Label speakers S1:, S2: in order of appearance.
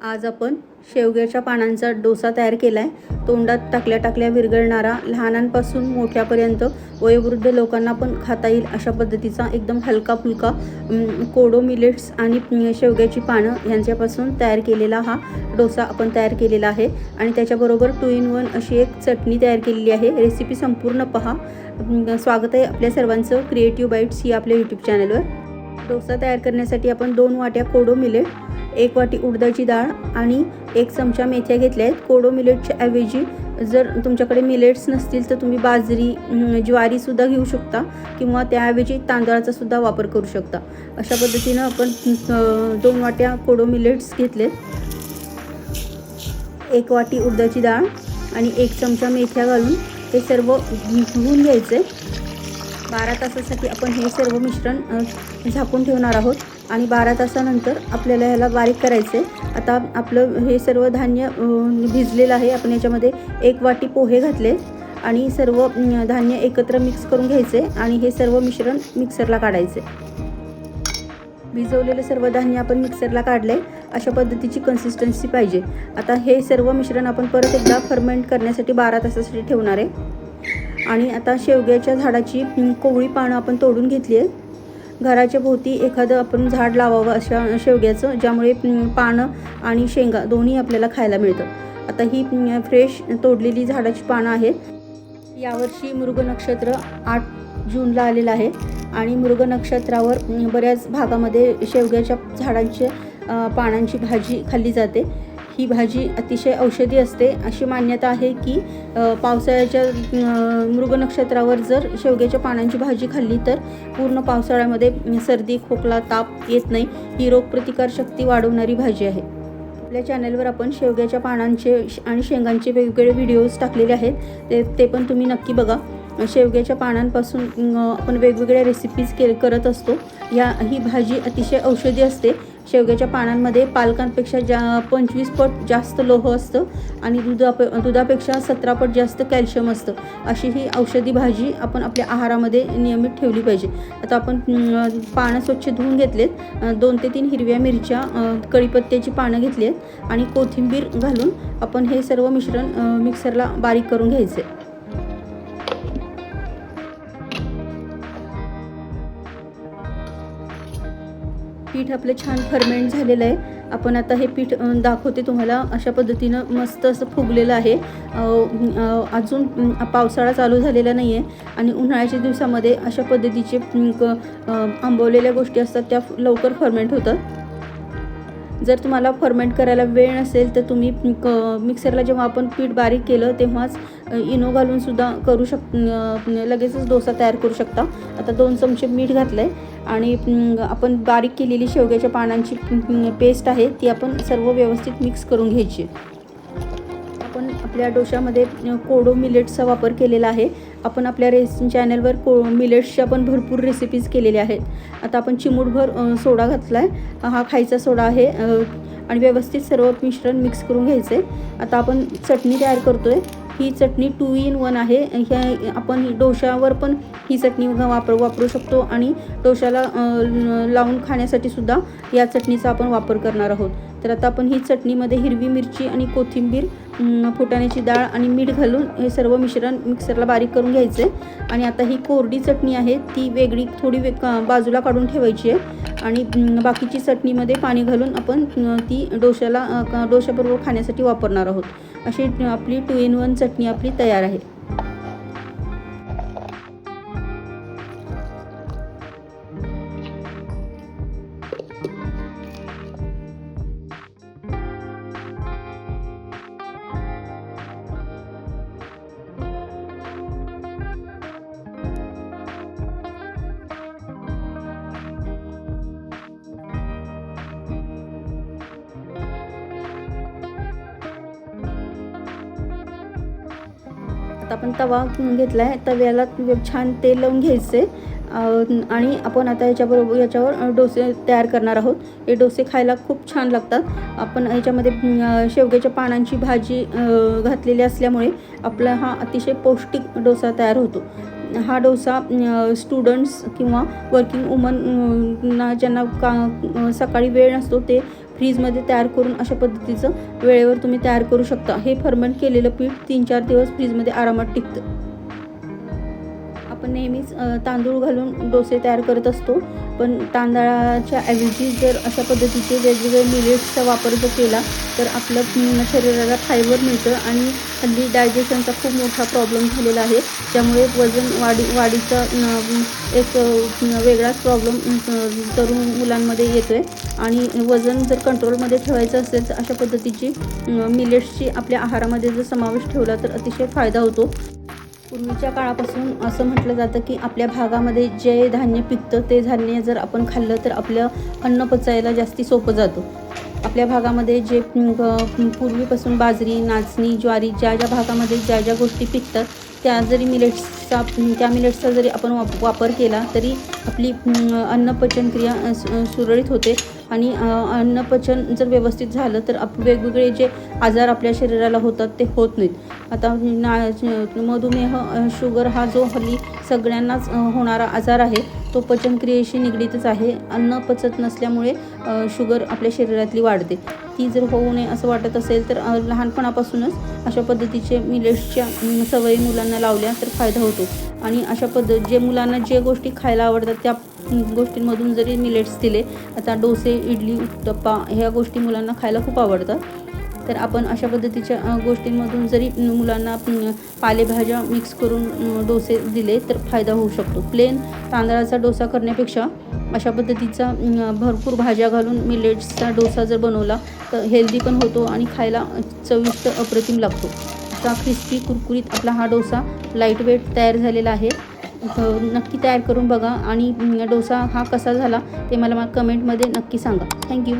S1: आज आपण शेवग्याच्या पानांचा डोसा तयार केला आहे तोंडात टाकल्या टाकल्या विरघळणारा लहानांपासून मोठ्यापर्यंत वयोवृद्ध लोकांना पण खाता येईल अशा पद्धतीचा एकदम हलका फुलका कोडो मिलेट्स आणि शेवग्याची पानं यांच्यापासून तयार केलेला हा डोसा आपण तयार केलेला आहे. आणि त्याच्याबरोबर टू इन वन अशी एक चटणी तयार केलेली आहे. रेसिपी संपूर्ण पहा. स्वागत आहे आपल्या सर्वांचं क्रिएटिव्ह बाईट्स ही आपल्या यूट्यूब चॅनलवर डोसा तयार करण्यासाठी आपण दोन वाट्या कोडो मिलेट एक वाटी उडदाची डाळ आणि एक चमचा मेथ्या घेतल्या आहेत कोडो मिलेटच्या ऐवजी जर तुमच्याकडे मिलेट्स नसतील तर तुम्ही बाजरी ज्वारीसुद्धा घेऊ शकता किंवा त्याऐवजी तांदळाचा सुद्धा वापर करू शकता. अशा पद्धतीनं आपण दोन वाट्या कोडो मिलेट्स घेतलेत. एक वाटी उडदाची डाळ आणि एक चमचा मेथ्या घालून हे सर्व धुवून घ्यायचे बारा तासासाठी आपण हे सर्व मिश्रण झाकून ठेवणार आहोत. आणि बारा तासानंतर आपल्याला ह्याला बारीक करायचं आहे आता आपलं हे सर्व धान्य भिजलेलं आहे. आपण याच्यामध्ये एक वाटी पोहे घातले आणि सर्व धान्य एकत्र मिक्स करून घ्यायचे आणि हे सर्व मिश्रण मिक्सरला काढायचे भिजवलेलं सर्व धान्य आपण मिक्सरला काढले अशा पद्धतीची कन्सिस्टन्सी पाहिजे. आता हे सर्व मिश्रण आपण परत एकदा फर्मेंट करण्यासाठी बारा तासासाठी ठेवणार आहे. आणि आता शेवग्याच्या झाडाची कोवळी पानं आपण तोडून घेतली आहेत. घराच्या भोवती एखादं आपण झाड लावावं अशा शेवग्याचं ज्यामुळे पानं आणि शेंगा दोन्ही आपल्याला खायला मिळतं. आता ही फ्रेश तोडलेली झाडाची पानं आहेत. यावर्षी मृग नक्षत्र आठ जूनला आलेलं आहे आणि मृग नक्षत्रावर बऱ्याच भागामध्ये शेवग्याच्या झाडांच्या पानांची भाजी खाल्ली जाते. ही भाजी अतिशय औषधी असते. अशी मान्यता आहे की पावसाळ्याच्या मृग नक्षत्रावर जर शेवग्याच्या पानांची भाजी खाल्ली तर पूर्ण पावसाळ्यामध्ये सर्दी खोकला ताप येत नाही. ही रोगप्रतिकार शक्ती वाढवणारी भाजी आहे. आपल्या चॅनलवर आपण शेवग्याच्या पानांचे श- आणि शेंगांचे वेगवेगळे व्हिडिओज टाकलेले आहेत. ते ते पण तुम्ही नक्की बघा. शेवग्याच्या पानांपासून आपण वेगवेगळ्या रेसिपीज के करत असतो. या ही भाजी अतिशय औषधी असते. शेवग्याच्या पानांमध्ये पालकांपेक्षा जा पंचवीस पट जास्त लोह असतं आणि दुधाप दुधापेक्षा सतरा पट जास्त कॅल्शियम असतं. अशी ही औषधी भाजी आपण आपल्या आहारामध्ये नियमित ठेवली पाहिजे. आता आपण पानं स्वच्छ धुवून घेतलेत. दोन ते तीन हिरव्या मिरच्या कढीपत्त्याची पानं घेतली आहेत आणि कोथिंबीर घालून आपण हे सर्व मिश्रण मिक्सरला बारीक करून घ्यायचे. पीठ आपलं छान फर्मेंट झालेलं आहे. आपण आता हे पीठ दाखवते तुम्हाला. अशा पद्धतीनं मस्त असं फुगलेलं आहे. अजून पावसाळा चालू झालेला नाही आहे आणि उन्हाळ्याच्या दिवसामध्ये अशा पद्धतीचे क- आंबवलेल्या गोष्टी असतात त्या लवकर फर्मेंट होतात. जर तुम्हाला फर्मेंट करायला वेळ नसेल तर तुम्ही क मिक्सरला जेव्हा आपण पीठ बारीक केलं तेव्हाच इनो घालूनसुद्धा करू शक लगेचच डोसा तयार करू शकता. आता दोन चमचे मीठ घातलं आहे आणि आपण बारीक केलेली शेवग्याच्या पानांची पेस्ट आहे ती आपण सर्व व्यवस्थित मिक्स करून घ्यायची. आहे आपल्या डोशामध्ये कोडो मिलेट्सचा वापर केलेला आहे. आपण आपल्या रेस चॅनलवर को मिलेट्सच्या पण भरपूर रेसिपीज केलेल्या आहेत. आता आपण चिमूटभर सोडा घातला आहे हा खायचा सोडा आहे आणि व्यवस्थित सर्व मिश्रण मिक्स करून घ्यायचं. आहे आता आपण चटणी तयार करतो आहे ही चटणी टू इन वन आहे. ह्या आपण डोशावर पण ही चटणी वापर वापरू शकतो आणि डोशाला लावून खाण्यासाठी सुद्धा या चटणीचा आपण वापर करणार आहोत. तर आता आपण ही चटणीमध्ये हिरवी मिरची आणि कोथिंबीर फुटाण्याची डाळ आणि मीठ घालून हे सर्व मिश्रण मिक्सरला बारीक करून घ्यायचे. आणि आता ही कोरडी चटणी आहे ती वेगळी थोडी वे का- बाजूला काढून ठेवायची आहे. आणि बाकीची चटणीमध्ये पाणी घालून आपण ती डोशाला डोशाबरोबर डोश्याबरोबर खाण्यासाठी वापरणार आहोत. अशी आपली टू इन वन चटणी आपली तयार आहे. आता आपण तवा घेतला आहे तव्याला छान तेल लावून घ्यायचे आणि आपण आता याच्याबरोबर याच्यावर डोसे तयार करणार आहोत. हे डोसे खायला खूप छान लागतात. आपण याच्यामध्ये शेवग्याच्या पानांची भाजी घातलेली असल्यामुळे आपला हा अतिशय पौष्टिक डोसा तयार होतो. हा डोसा स्टुडंट्स किंवा वर्किंग वुमन ना ज्यांना का सकाळी वेळ नसतो ते फ्रीजमध्ये तयार करून अशा पद्धतीचं वेळेवर तुम्ही तयार करू शकता. हे फर्मेंट केलेलं पीठ तीन चार दिवस फ्रीजमध्ये आरामात टिकतं. आपण नेहमीच तांदूळ घालून डोसे तयार करत असतो. पण तांदळाच्या ऐवजी जर अशा पद्धतीचे वेगवेगळे मिलेट्सचा वापर जर केला तर आपलं शरीराला फायबर मिळतं आणि हल्ली डायजेशनचा खूप मोठा प्रॉब्लेम झालेला आहे. त्यामुळे वजन वाढी वाढीचा एक वेगळाच प्रॉब्लेम तरुण मुलांमध्ये येतो आहे आणि वजन जर कंट्रोलमध्ये ठेवायचं असेल तर अशा पद्धतीची मिलेट्सची आपल्या आहारामध्ये जर समावेश ठेवला तर अतिशय फायदा होतो. पूर्वीच्या काळापासून असं म्हटलं जातं की आपल्या भागामध्ये जे धान्य पिकतं ते धान्य जर आपण खाल्लं तर आपलं अन्न पचायला जास्ती सोपं जातं. आपल्या भागामध्ये जे पूर्वीपासून बाजरी नाचणी ज्वारी ज्या ज्या भागामध्ये ज्या ज्या गोष्टी पिकतात त्या जरी मिलेट्सचा त्या मिलेट्सचा जरी आपण वाप वापर केला तरी आपली अन्नपचनक्रिया सुरळीत होते. आणि अन्नपचन जर व्यवस्थित झालं तर आप वेगवेगळे जे आजार आपल्या शरीराला होतात ते होत नाहीत. आता ना मधुमेह शुगर हा जो हल्ली सगळ्यांनाच होणारा आजार आहे तो पचनक्रियेशी निगडीतच आहे. अन्न पचत नसल्यामुळे शुगर आपल्या शरीरातली वाढते. ती जर होऊ नये असं वाटत असेल तर लहानपणापासूनच अशा पद्धतीचे मिलेट्सच्या सवयी मुलांना लावल्या तर फायदा होतो. आणि अशा पद्धत जे मुलांना जे गोष्टी खायला आवडतात त्या गोष्टींमधून जरी मिलेट्स दिले आता डोसे इडली उत्तप्पा ह्या गोष्टी मुलांना खायला खूप आवडतात. तर आपण अशा पद्धतीच्या गोष्टींमधून जरी मुलांना पालेभाज्या मिक्स करून डोसे दिले तर फायदा होऊ शकतो. प्लेन तांदळाचा डोसा करण्यापेक्षा अशा पद्धतीचा भरपूर भाज्या घालून मिलेट्सचा डोसा जर बनवला तर हेल्दी पण होतो आणि खायला चविष्ट अप्रतिम लागतो. असा क्रिस्पी कुरकुरीत आपला हा डोसा लाइट वेट तयार झालेला आहे. नक्की तयार करून बघा आणि डोसा हा कसा झाला ते मला कमेंटमध्ये नक्की सांगा. थँक्यू